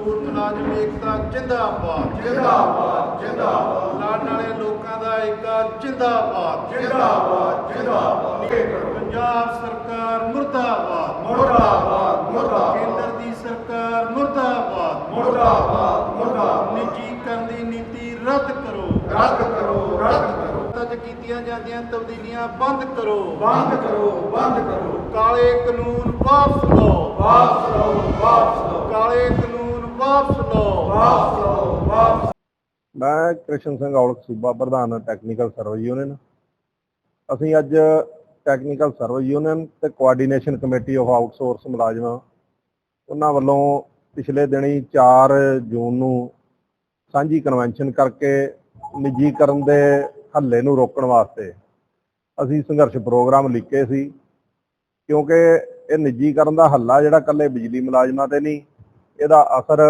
ਮਜ਼ਦੂਰ ਮੁਲਾਜ਼ਮ ਏਕਤਾ ਜਿੰਦਾਬਾਦ। ਜਿੰਦਾਬਾਦ ਜਿੰਦਾਬਾਦ। ਲੜਨ ਵਾਲੇ ਲੋਕਾਂ ਦਾ ਏਕਾ ਜਿੰਦਾਬਾਦ। ਜਿੰਦਾਬਾਦ ਜਿੰਦਾਬਾਦ। ਪੰਜਾਬ ਸਰਕਾਰ ਮੁਰਦਾਬਾਦ। ਮੁਰਦਾਬਾਦ ਮੁਰਦਾਬਾਦ। ਕੇਂਦਰ ਦੀ ਸਰਕਾਰ ਮੁਰਦਾਬਾਦ। ਮੁਰਦਾਬਾਦ ਮੁਰਦਾਬਾਦ। ਨਿੱਜੀਕਰਨ ਦੀ ਨੀਤੀ ਰੱਦ ਕਰੋ। ਰੱਦ ਕਰੋ ਰੱਦ ਕਰੋ। ਤੱਕ ਕੀਤੀਆਂ ਜਾਂਦੀਆਂ ਤਬਦੀਲੀਆਂ ਬੰਦ ਕਰੋ। ਬੰਦ ਕਰੋ ਬੰਦ ਕਰੋ। ਕਾਲੇ ਕਾਨੂੰਨ ਵਾਪਸ ਲਓ। ਵਾਪਸ ਲਓ ਵਾਪਸ ਲਓ। ਕਾਲੇ ਵਾਪਸ ਲਓ ਵਾਪਸ ਲਓ ਵਾਪਸ ਮੈਂ ਕ੍ਰਿਸ਼ਨ ਸਿੰਘ ਔਲਖ ਸੂਬਾ ਪ੍ਰਧਾਨ ਟੈਕਨੀਕਲ ਸਰਵਿਸ ਯੂਨੀਅਨ ਅਸੀਂ ਅੱਜ ਟੈਕਨੀਕਲ ਸਰਵਿਸ ਯੂਨੀਅਨ ਤੇ ਕੋਆਰਡੀਨੇਸ਼ਨ ਕਮੇਟੀ ਆਫ ਆਊਟਸੋਰਸ ਮੁਲਾਜ਼ਮਾਂ ਉਹਨਾਂ ਵੱਲੋਂ ਪਿਛਲੇ ਦਿਨੀ 4 ਜੂਨ ਨੂੰ ਸਾਂਝੀ ਕਨਵੈਨਸ਼ਨ ਕਰਕੇ ਨਿੱਜੀਕਰਨ ਦੇ ਹੱਲੇ ਨੂੰ ਰੋਕਣ ਵਾਸਤੇ ਅਸੀਂ ਸੰਘਰਸ਼ ਪ੍ਰੋਗਰਾਮ ਲਿਖੇ ਸੀ। ਕਿਉਂਕਿ ਇਹ ਨਿੱਜੀਕਰਨ ਦਾ ਹੱਲਾ ਜਿਹੜਾ ਕੱਲੇ ਬਿਜਲੀ ਮੁਲਾਜ਼ਮਾਂ ਤੇ ਨਹੀਂ ਇਹਦਾ ਅਸਰ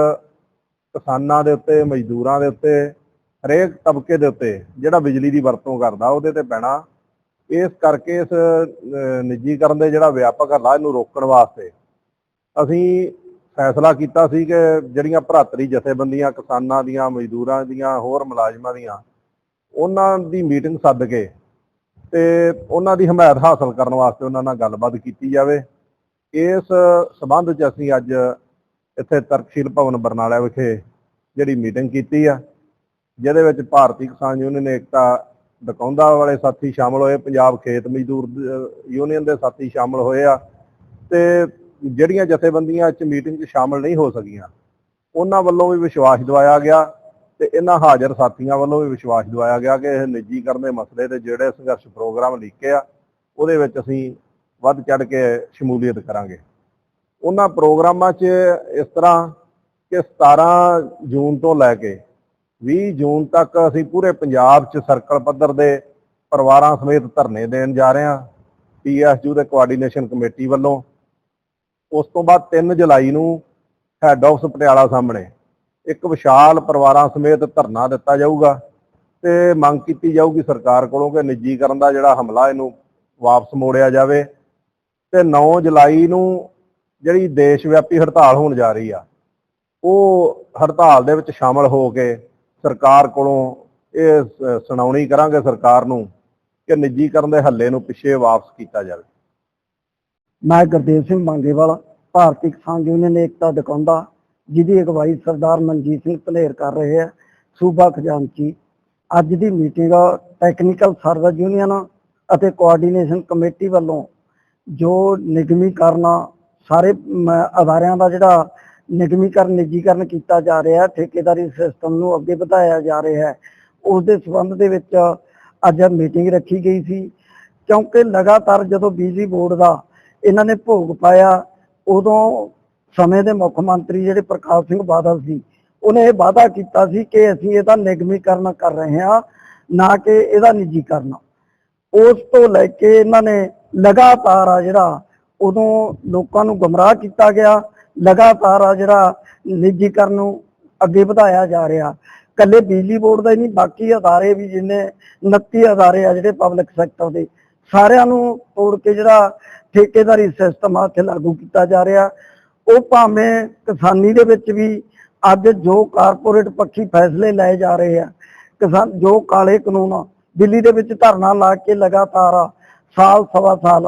ਕਿਸਾਨਾਂ ਦੇ ਉੱਤੇ, ਮਜ਼ਦੂਰਾਂ ਦੇ ਉੱਤੇ, ਹਰੇਕ ਤਬਕੇ ਦੇ ਉੱਤੇ ਜਿਹੜਾ ਬਿਜਲੀ ਦੀ ਵਰਤੋਂ ਕਰਦਾ, ਉਹਦੇ ਤੇ ਪੈਣਾ। ਇਸ ਕਰਕੇ ਇਸ ਨਿੱਜੀਕਰਨ ਦੇ ਜਿਹੜਾ ਵਿਆਪਕ ਹੱਲਾ ਇਹਨੂੰ ਰੋਕਣ ਵਾਸਤੇ ਅਸੀਂ ਫੈਸਲਾ ਕੀਤਾ ਸੀ ਕਿ ਜਿਹੜੀਆਂ ਭਰਾਤਰੀ ਜਥੇਬੰਦੀਆਂ, ਕਿਸਾਨਾਂ ਦੀਆਂ, ਮਜ਼ਦੂਰਾਂ ਦੀਆਂ, ਹੋਰ ਮੁਲਾਜ਼ਮਾਂ ਦੀਆਂ, ਉਹਨਾਂ ਦੀ ਮੀਟਿੰਗ ਸੱਦ ਕੇ ਤੇ ਉਹਨਾਂ ਦੀ ਹਮਾਇਤ ਹਾਸਲ ਕਰਨ ਵਾਸਤੇ ਉਹਨਾਂ ਨਾਲ ਗੱਲਬਾਤ ਕੀਤੀ ਜਾਵੇ। ਇਸ ਸਬੰਧ 'ਚ ਅਸੀਂ ਅੱਜ ਇੱਥੇ ਤਰਕਸ਼ੀਲ ਭਵਨ ਬਰਨਾਲਾ ਵਿਖੇ ਜਿਹੜੀ ਮੀਟਿੰਗ ਕੀਤੀ ਆ, ਜਿਹਦੇ ਵਿੱਚ ਭਾਰਤੀ ਕਿਸਾਨ ਯੂਨੀਅਨ ਏਕਤਾ ਡਕੌਂਦਾ ਵਾਲੇ ਸਾਥੀ ਸ਼ਾਮਲ ਹੋਏ, ਪੰਜਾਬ ਖੇਤ ਮਜ਼ਦੂਰ ਯੂਨੀਅਨ ਦੇ ਸਾਥੀ ਸ਼ਾਮਲ ਹੋਏ ਆ, ਤੇ ਜਿਹੜੀਆਂ ਜਥੇਬੰਦੀਆਂ ਇਸ ਮੀਟਿੰਗ 'ਚ ਸ਼ਾਮਲ ਨਹੀਂ ਹੋ ਸਕੀਆਂ, ਉਹਨਾਂ ਵੱਲੋਂ ਵੀ ਵਿਸ਼ਵਾਸ ਦਿਵਾਇਆ ਗਿਆ ਤੇ ਇਹਨਾਂ ਹਾਜ਼ਰ ਸਾਥੀਆਂ ਵੱਲੋਂ ਵੀ ਵਿਸ਼ਵਾਸ ਦਿਵਾਇਆ ਗਿਆ ਕਿ ਇਹ ਨਿੱਜੀਕਰਨ ਦੇ ਮਸਲੇ ਤੇ ਜਿਹੜੇ ਸੰਘਰਸ਼ ਪ੍ਰੋਗਰਾਮ ਲਿਖੇ ਆ, ਉਹਦੇ ਵਿੱਚ ਅਸੀਂ ਵੱਧ ਚੜ ਕੇ ਸ਼ਮੂਲੀਅਤ ਕਰਾਂਗੇ। ਉਹਨਾਂ ਪ੍ਰੋਗਰਾਮਾਂ 'ਚ ਇਸ ਤਰ੍ਹਾਂ ਕਿ 17 ਜੂਨ ਤੋਂ ਲੈ ਕੇ 20 ਜੂਨ ਤੱਕ ਅਸੀਂ ਪੂਰੇ ਪੰਜਾਬ 'ਚ ਸਰਕਲ ਪੱਧਰ ਦੇ ਪਰਿਵਾਰਾਂ ਸਮੇਤ ਧਰਨੇ ਦੇਣ ਜਾ ਰਹੇ ਹਾਂ ਪੀਐਸਯੂ ਦੇ ਕੋਆਰਡੀਨੇਸ਼ਨ ਕਮੇਟੀ ਵੱਲੋਂ। ਉਸ ਤੋਂ ਬਾਅਦ 3 ਜੁਲਾਈ ਨੂੰ ਹੈੱਡ ਆਫਿਸ ਪਟਿਆਲਾ ਸਾਹਮਣੇ ਇੱਕ ਵਿਸ਼ਾਲ ਪਰਿਵਾਰਾਂ ਸਮੇਤ ਧਰਨਾ ਦਿੱਤਾ ਜਾਊਗਾ ਤੇ ਮੰਗ ਕੀਤੀ ਜਾਊਗੀ ਸਰਕਾਰ ਕੋਲੋਂ ਕਿ ਨਿੱਜੀਕਰਨ ਦਾ ਜਿਹੜਾ ਹਮਲਾ ਇਹਨੂੰ ਵਾਪਸ ਮੋੜਿਆ ਜਾਵੇ। ਤੇ 9 ਜੁਲਾਈ ਨੂੰ ਜਿਹੜੀ ਦੇਸ਼ ਵਿਆਪੀ ਹੜਤਾਲ ਹੋਣ ਜਾ ਰਹੀ ਆ, ਉਹ ਹੜਤਾਲ ਦੇ ਵਿੱਚ ਸ਼ਾਮਲ ਹੋ ਕੇ ਸਰਕਾਰ ਕੋਲੋਂ ਇਹ ਸੁਣਾਉਣੀ ਕਰਾਂਗੇ ਸਰਕਾਰ ਨੂੰ ਕਿ ਨਿੱਜੀਕਰਨ ਦੇ ਹੱਲੇ ਨੂੰ ਪਿੱਛੇ ਵਾਪਸ ਕੀਤਾ ਜਾਵੇ। ਮੈਂ ਗੁਰਦੇਵ ਸਿੰਘ ਮੰਗੇਵਾਲਾ, ਭਾਰਤੀ ਕਿਸਾਨ ਯੂਨੀਅਨ ਏਕਤਾ ਦਕੌਂਦਾ, ਜਿਹਦੀ ਅਗਵਾਈ ਸਰਦਾਰ ਮਨਜੀਤ ਸਿੰਘ ਧਲੇਰ ਕਰ ਰਹੇ ਹੈ ਸੂਬਾ ਖਜ਼ਾਨਚੀ ਅੱਜ ਦੀ ਮੀਟਿੰਗ ਟੈਕਨੀਕਲ ਸਰਵਿਸ ਯੂਨੀਅਨ ਅਤੇ ਕੋਆਰਡੀਨੇਸ਼ਨ ਕਮੇਟੀ ਵੱਲੋਂ ਜੋ ਨਿਗਮੀ ਨਿਗਮੀਕਰਨ ਸਾਰੇ ਮ, ਅਦਾਰਿਆਂ ਦਾ ਜਿਹੜਾ ਨਿਗਮੀਕਰਨ ਨਿੱਜੀਕਰਨ ਕੀਤਾ ਜਾ ਰਿਹਾ ਹੈ ਠੇਕੇਦਾਰੀ ਸਿਸਟਮ ਨੂੰ ਅੱਗੇ ਵਧਾਇਆ ਜਾ ਰਿਹਾ ਹੈ। ਉਸ ਦੇ ਸੰਬੰਧ ਦੇ ਵਿੱਚ ਅੱਜ ਮੀਟਿੰਗ ਰੱਖੀ ਗਈ ਸੀ। ਕਿਉਂਕਿ ਲਗਾਤਾਰ ਜਦੋਂ ਬਿਜਲੀ ਬੋਰਡ ਦਾ ਇਹਨਾਂ ਨੇ ਭੋਗ ਪਾਇਆ ਉਦੋਂ ਸਮੇਂ ਦੇ ਮੁੱਖ ਮੰਤਰੀ ਜਿਹੜੇ ਪ੍ਰਕਾਸ਼ ਸਿੰਘ ਬਾਦਲ ਸੀ ਉਹਨੇ ਇਹ ਵਾਅਦਾ ਕੀਤਾ ਸੀ ਕਿ ਅਸੀਂ ਇਹਦਾ ਨਿਗਮੀਕਰਨ ਕਰ ਰਹੇ ਹਾਂ ਨਾ ਕਿ ਇਹਦਾ ਨਿੱਜੀਕਰਨ ਉਸ ਤੋਂ ਲੈ ਕੇ ਇਹਨਾਂ ਨੇ ਲਗਾਤਾਰ ਆ ਜਿਹੜਾ ਉਦੋਂ ਲੋਕਾਂ ਨੂੰ ਗਮਰਾਹ ਕੀਤਾ ਗਿਆ। ਲਗਾਤਾਰ ਆ ਜਿਹੜਾ ਨਿੱਜੀਕਰਨ ਨੂੰ ਅੱਗੇ ਵਧਾਇਆ ਜਾ ਰਿਹਾ। ਕੱਲੇ ਬਿਜਲੀ ਬੋਰਡ ਦਾ ਹੀ ਨਹੀਂ ਬਾਕੀ ਅਦਾਰੇ ਵੀ ਜਿੰਨੇ 29 ਅਦਾਰੇ ਆ ਜਿਹੜੇ ਪਬਲਿਕ ਸੈਕਟਰ ਦੇ। ਸਾਰਿਆਂ ਨੂੰ ਤੋੜ ਕੇ ਜਿਹੜਾ ਠੇਕੇਦਾਰੀ ਸਿਸਟਮ ਆ ਇੱਥੇ ਲਾਗੂ ਕੀਤਾ ਜਾ ਰਿਹਾ। ਉਹ ਭਾਵੇਂ ਕਿਸਾਨੀ ਦੇ ਵਿੱਚ ਵੀ ਅੱਜ ਜੋ ਕਾਰਪੋਰੇਟ ਪੱਖੀ ਫੈਸਲੇ ਲਏ ਜਾ ਰਹੇ ਆ ਕਿਸਾਨ ਜੋ ਕਾਲੇ ਕਾਨੂੰਨ ਦਿੱਲੀ ਦੇ ਵਿੱਚ ਧਰਨਾ ਲਾ ਕੇ ਲਗਾਤਾਰ ਆ, ਸਾਲ ਸਵਾ ਸਾਲ।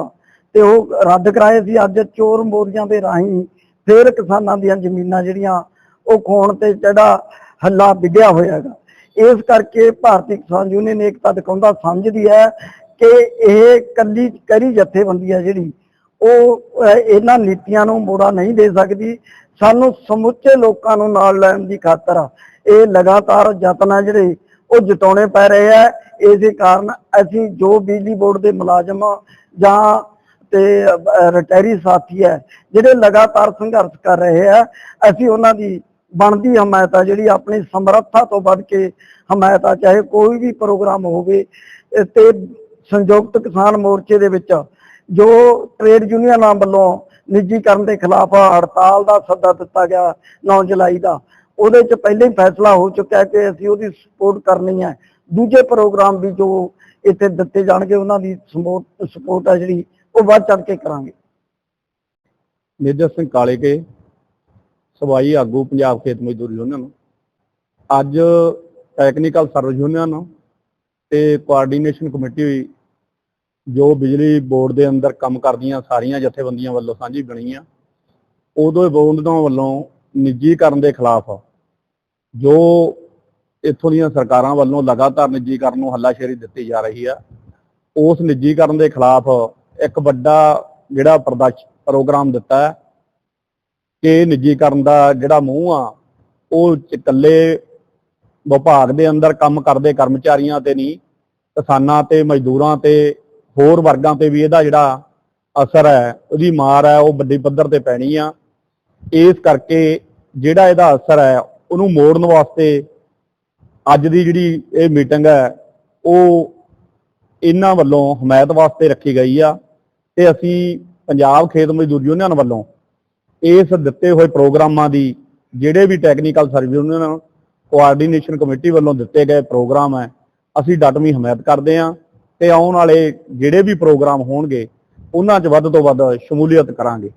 ਤੇ ਉਹ ਰੱਦ ਕਰਾਏ ਸੀ। ਅੱਜ ਚੋਰ ਮੋਰੀਆਂ ਦੇ ਰਾਹੀਂ ਫੇਰ ਕਿਸਾਨਾਂ ਦੀਆਂ ਜ਼ਮੀਨਾਂ ਜਿਹੜੀਆਂ ਉਹ ਖੋਣ ਤੇ ਜਿਹੜਾ ਹੱਲਾ ਵਿਗਿਆ ਹੋਇਆ ਹੈਗਾ। ਇਸ ਕਰਕੇ ਭਾਰਤੀ ਕਿਸਾਨ ਯੂਨੀਅਨ ਏਕਤਾ ਦਿਖਾਉਂਦਾ ਸਮਝਦੀ ਹੈ ਕਿ ਇਹ ਕੱਲੀ ਕਰੀ ਜਥੇਬੰਦੀ ਹੈ ਜਿਹੜੀ। ਉਹ ਇਹਨਾਂ ਨੀਤੀਆਂ ਨੂੰ ਮੋੜਾ ਨਹੀਂ ਦੇ ਸਕਦੀ। ਸਾਨੂੰ ਸਮੁੱਚੇ ਲੋਕਾਂ ਨੂੰ ਨਾਲ ਲੈਣ ਦੀ ਖਾਤਰ ਇਹ ਲਗਾਤਾਰ ਯਤਨ ਹੈ ਜਿਹੜੇ ਉਹ ਜਤਾਉਣੇ ਪੈ ਰਹੇ ਆ। ਇਸੇ ਕਾਰਨ ਅਸੀਂ ਜੋ ਬਿਜਲੀ ਬੋਰਡ ਦੇ ਮੁਲਾਜ਼ਮ ਜਾਂ ਤੇ ਰਿਟਾਇਰੀ ਸਾਥੀ ਹੈ, ਜਿਹੜੇ ਲਗਾਤਾਰ ਸੰਘਰਸ਼ ਕਰ ਰਹੇ ਆ। ਅਸੀਂ ਉਹਨਾਂ ਦੀ ਬਣਦੀ ਹਮਾਇਤ ਆ, ਜਿਹੜੀ ਆਪਣੀ ਸਮਰੱਥਾ ਤੋਂ ਵੱਧ ਕੇ ਹਮਾਇਤ ਆ, ਚਾਹੇ ਕੋਈ ਵੀ ਪ੍ਰੋਗਰਾਮ ਹੋਵੇ ਤੇ ਸੰਯੁਕਤ ਕਿਸਾਨ ਮੋਰਚੇ ਦੇ ਵਿੱਚ, ਜੋ ਟ੍ਰੇਡ ਯੂਨੀਅਨਾਂ ਵੱਲੋਂ ਨਿੱਜੀਕਰਨ ਦੇ ਖਿਲਾਫ ਹੜਤਾਲ ਦਾ ਸੱਦਾ ਦਿੱਤਾ ਗਿਆ 9 ਜੁਲਾਈ ਦਾ, ਉਹਦੇ ਚ ਪਹਿਲਾਂ ਹੀ ਫੈਸਲਾ ਹੋ ਚੁੱਕਿਆ ਕਿ ਅਸੀਂ ਉਹਦੀ ਸਪੋਰਟ ਕਰਨੀ ਹੈ। ਦੂਜੇ ਪ੍ਰੋਗਰਾਮ ਵੀ ਜੋ ਇੱਥੇ ਦਿੱਤੇ ਜਾਣਗੇ, ਉਹਨਾਂ ਦੀ ਸਪੋਰਟ ਸਪੋਰਟ ਹੈ ਜਿਹੜੀ ਉਹ ਵੱਧ ਚੜ ਕੇ ਕਰਾਂਗੇ। ਮੇਜਰ ਸਿੰਘ ਕਾਲੇਕੇ, ਸਵਾਈ ਆਗੂ ਪੰਜਾਬ ਖੇਤ ਮਜ਼ਦੂਰ ਯੂਨੀਅਨ ਅੱਜ ਟੈਕਨੀਕਲ ਸਰਵਿਸ ਯੂਨੀਅਨ ਤੇ ਕੋਆਰਡੀਨੇਸ਼ਨ ਕਮੇਟੀ ਜੋ ਬਿਜਲੀ ਬੋਰਡ ਦੇ ਅੰਦਰ ਕੰਮ ਕਰਦੀਆਂ ਸਾਰੀਆਂ ਜਥੇਬੰਦੀਆਂ ਵੱਲੋਂ ਸਾਂਝੀ ਬਣੀ ਆ, ਉਦੋਂ ਬੋਂਦਾਂ ਵੱਲੋਂ ਨਿੱਜੀਕਰਨ ਦੇ ਖਿਲਾਫ ਜੋ ਇੱਥੋਂ ਦੀਆਂ ਸਰਕਾਰਾਂ ਵੱਲੋਂ ਲਗਾਤਾਰ ਨਿੱਜੀਕਰਨ ਨੂੰ ਹੱਲਾਸ਼ੇਰੀ ਦਿੱਤੀ ਜਾ ਰਹੀ ਆ, ਉਸ ਨਿੱਜੀਕਰਨ ਦੇ ਖਿਲਾਫ ਇੱਕ ਵੱਡਾ ਜਿਹੜਾ ਪ੍ਰਦਰਸ਼ ਪ੍ਰੋਗਰਾਮ ਦਿੱਤਾ ਹੈ ਕਿ ਨਿੱਜੀਕਰਨ ਦਾ ਜਿਹੜਾ ਮੂੰਹ ਆ, ਉਹ ਇਕੱਲੇ ਵਿਭਾਗ ਦੇ ਅੰਦਰ ਕੰਮ ਕਰਦੇ ਕਰਮਚਾਰੀਆਂ ਤੇ ਨਹੀਂ, ਕਿਸਾਨਾਂ ਤੇ, ਮਜ਼ਦੂਰਾਂ ਤੇ, ਹੋਰ ਵਰਗਾਂ ਤੇ ਵੀ ਇਹਦਾ ਜਿਹੜਾ ਅਸਰ ਹੈ, ਉਹਦੀ ਮਾਰ ਹੈ, ਉਹ ਵੱਡੀ ਪੱਧਰ ਤੇ ਪੈਣੀ ਆ। ਇਸ ਕਰਕੇ ਜਿਹੜਾ ਇਹਦਾ ਅਸਰ ਹੈ, ਉਹਨੂੰ ਮੋੜਨ ਵਾਸਤੇ ਅੱਜ ਦੀ ਜਿਹੜੀ ਇਹ ਮੀਟਿੰਗ ਹੈ, ਉਹ ਇਹਨਾਂ ਵੱਲੋਂ ਹਮਾਇਤ ਵਾਸਤੇ ਰੱਖੀ ਗਈ ਆ ਤੇ ਅਸੀਂ ਪੰਜਾਬ ਖੇਤ ਮਜ਼ਦੂਰ ਯੂਨੀਅਨ ਵੱਲੋਂ ਇਸ ਦਿੱਤੇ ਹੋਏ ਪ੍ਰੋਗਰਾਮਾਂ ਦੀ ਜਿਹੜੇ ਵੀ technical service union coordination committee ਵੱਲੋਂ ਦਿੱਤੇ ਗਏ ਪ੍ਰੋਗਰਾਮ ਹੈ, ਅਸੀਂ ਡਟਵੀਂ ਹਮਾਇਤ ਕਰਦੇ ਹਾਂ ਤੇ ਆਉਣ ਵਾਲੇ ਜਿਹੜੇ ਵੀ ਪ੍ਰੋਗਰਾਮ ਹੋਣਗੇ, ਉਹਨਾਂ 'ਚ ਵੱਧ ਤੋਂ ਵੱਧ ਸ਼ਮੂਲੀਅਤ ਕਰਾਂਗੇ।